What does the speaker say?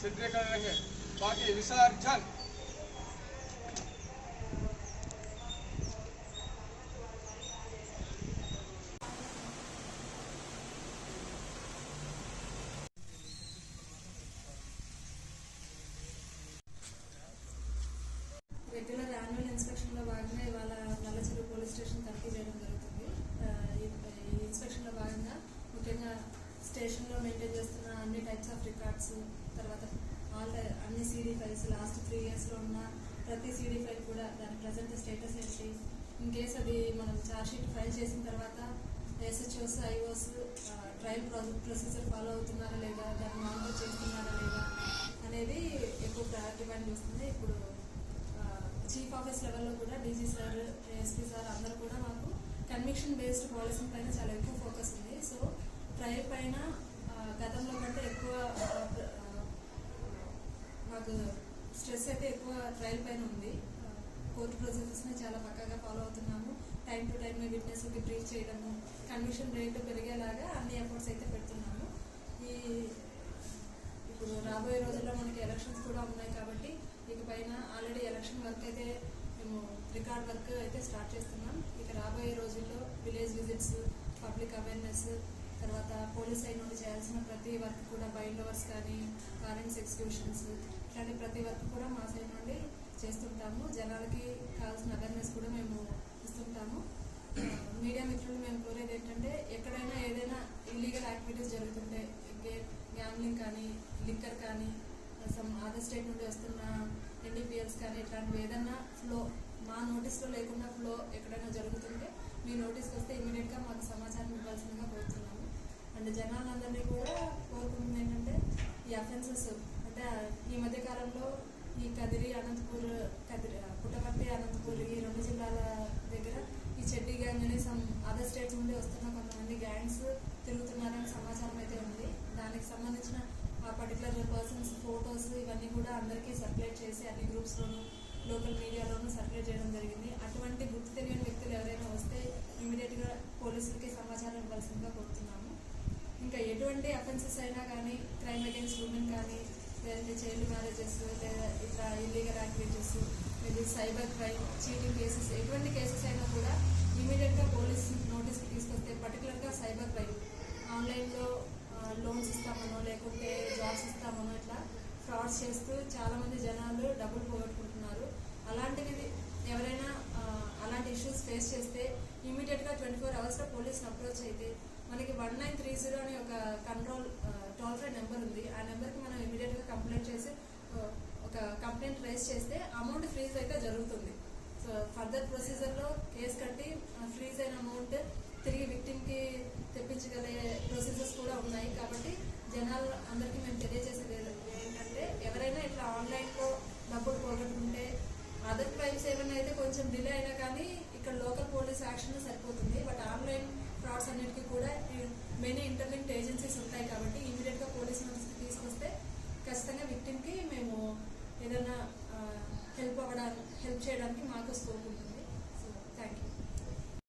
सिद्ध करेंगे बाकी विसर्जन రికార్డ్స్ తర్వాత ఆల్ టై- అన్ని సీడీ ఫైల్స్ లాస్ట్ త్రీ ఇయర్స్లో ఉన్న ప్రతి సీడీ ఫైల్ కూడా దాని ప్రజెంట్ స్టేటస్ ఏంటి? ఇన్ కేస్ అది మనం చార్జ్ షీట్ ఫైల్ చేసిన తర్వాత SHOs IOs trial procedure follow అవుతున్నారా లేదా? దాన్ని మానిటర్ చేస్తున్నారా లేదా? అనేది ఎక్కువ ప్రయారిటీ పైన చూస్తుంది. ఇప్పుడు చీఫ్ ఆఫీస్ లెవెల్లో కూడా డీజీ సార్ ఎస్పీ సార్ అందరూ కూడా మాకు కన్విక్షన్ బేస్డ్ పాలసీ పైన చాలా ఎక్కువ ఫోకస్ ఉంది. సో ట్రయల్ పైన గతంలో కంటే ఎక్కువ మాకు స్ట్రెస్ అయితే ఎక్కువ ట్రయల్ పైన ఉంది. కోర్టు ప్రొసీజర్స్ చాలా పక్కగా ఫాలో అవుతున్నాము. టైం టు టైం విట్నెస్కి బ్రీఫ్ చేయడము కన్విషన్ రేట్ పెరిగేలాగా అన్ని ఎఫర్ట్స్ అయితే పెడుతున్నాము. ఈ ఇప్పుడు రాబోయే రోజుల్లో మనకి ఎలక్షన్స్ కూడా ఉన్నాయి కాబట్టి ఇక పైన ఆల్రెడీ ఎలక్షన్ వర్క్ అయితే మేము రికార్డ్ వర్క్ అయితే స్టార్ట్ చేస్తున్నాం. తర్వాత పోలీస్ సైడ్ నుండి చేయాల్సిన ప్రతి వర్క్ కూడా బైండ్ ఓవర్స్ కానీ వారెంట్స్ ఎగ్జిక్యూషన్స్ ఇట్లాంటి ప్రతి వర్క్ కూడా మా సైడ్ నుండి చేస్తుంటాము. జనాలకి కావాల్సిన అవేర్నెస్ కూడా మేము ఇస్తుంటాము. మీడియా మిత్రులు మేము కోరేది ఏంటంటే ఎక్కడైనా ఏదైనా ఇల్లీగల్ యాక్టివిటీస్ జరుగుతుంటే గ్యామ్లింగ్ కానీ లిక్కర్ కానీ సమ్ అదర్ స్టేట్ నుండి వస్తున్న ఎన్డీపీఎల్స్ కానీ ఇట్లాంటివి ఏదైనా ఫ్లో మా నోటీస్లో లేకుండా ఫ్లో ఎక్కడైనా జరుగుతుంటే మీ నోటీస్కి వస్తే ఇమీడియట్గా మాకు సమాచారం ఇవ్వాల్సింది అండ్ జనాలందరినీ కూడా కోరుకుంటుంది ఏంటంటే ఈ అఫెన్సెస్ అంటే ఈ మధ్య కాలంలో ఈ కదిరి అనంతపూర్ కదిరి పుట్టపర్తి అనంతపూర్ ఈ రెండు జిల్లాల దగ్గర ఈ చెడ్డి గ్యాంగ్ అని సమ్ అదర్ స్టేట్స్ నుండి వస్తున్న కొంతమంది గ్యాంగ్స్ తిరుగుతున్నారని సమాచారం అయితే ఉంది. దానికి సంబంధించిన ఆ పర్టికులర్ పర్సన్స్ ఫొటోస్ ఇవన్నీ కూడా అందరికీ సర్క్యులేట్ చేసి అన్ని గ్రూప్స్లోనూ లోకల్ మీడియాలోనూ సర్క్యులేట్ చేయడం జరిగింది. అటువంటి గుర్తు తెలియని వ్యక్తులు ఎవరైనా వస్తే ఎటువంటి అఫెన్సెస్ అయినా కానీ క్రైమ్ అగేన్స్ట్ ఉమెన్ కానీ లేదంటే చైల్డ్ మ్యారేజెస్ లేదా ఇట్లా ఇల్లీగల్ యాక్టివిటీస్ లేదా సైబర్ క్రైమ్ చీటింగ్ కేసెస్ ఎటువంటి కేసెస్ అయినా కూడా ఇమీడియట్గా పోలీస్ నోటీస్కి తీసుకొస్తే పర్టికులర్గా సైబర్ క్రైమ్ ఆన్లైన్లో లోన్స్ ఇస్తామనో లేకుంటే జాబ్స్ ఇస్తామనో ఇట్లా ఫ్రాడ్స్ చేస్తూ చాలామంది జనాలు డబ్బులు పోగొట్టుకుంటున్నారు. అలాంటివి ఎవరైనా అలాంటి ఇష్యూస్ ఫేస్ చేస్తే ఇమీడియట్గా ట్వంటీ ఫోర్ అవర్స్లో పోలీస్ అప్రోచ్ అయితే మనకి వన్ నైన్ త్రీ జీరో అని ఒక కంట్రోల్ టోల్ ఫ్రీ నెంబర్ ఉంది. ఆ నెంబర్కి మనం ఇమీడియట్గా కంప్లైంట్ చేసి ఒక కంప్లైంట్ రేస్ చేస్తే అమౌంట్ ఫ్రీజ్ అయితే జరుగుతుంది. సో ఫర్దర్ ప్రొసీజర్లో కేసు కట్టి ఫ్రీజ్ అయిన అమౌంట్ తిరిగి విక్టిమ్కి తెప్పించగలే ప్రొసీజర్స్ కూడా ఉన్నాయి. కాబట్టి జనాలు అందరికీ మేము తెలియజేసేది ఏంటంటే ఎవరైనా ఇట్లా ఆన్లైన్లో డబ్బులు పోగొట్టుకుంటే అదర్ క్రైమ్స్ ఏమైనా అయితే కొంచెం డిలే అయినా కానీ ఇక్కడ లోకల్ పోలీస్ యాక్షన్ సరిపోతుంది అన్నిటికీ కూడా మెనీ ఇంటర్లింక్డ్ ఏజెన్సీస్ ఉంటాయి కాబట్టి ఇమీడియట్గా పోలీస్ నోటీస్కి తీసుకొస్తే ఖచ్చితంగా విక్టిమ్కి మేము ఏదైనా హెల్ప్ అవ్వడానికి హెల్ప్ చేయడానికి మాకు స్కోప్ ఉంటుంది.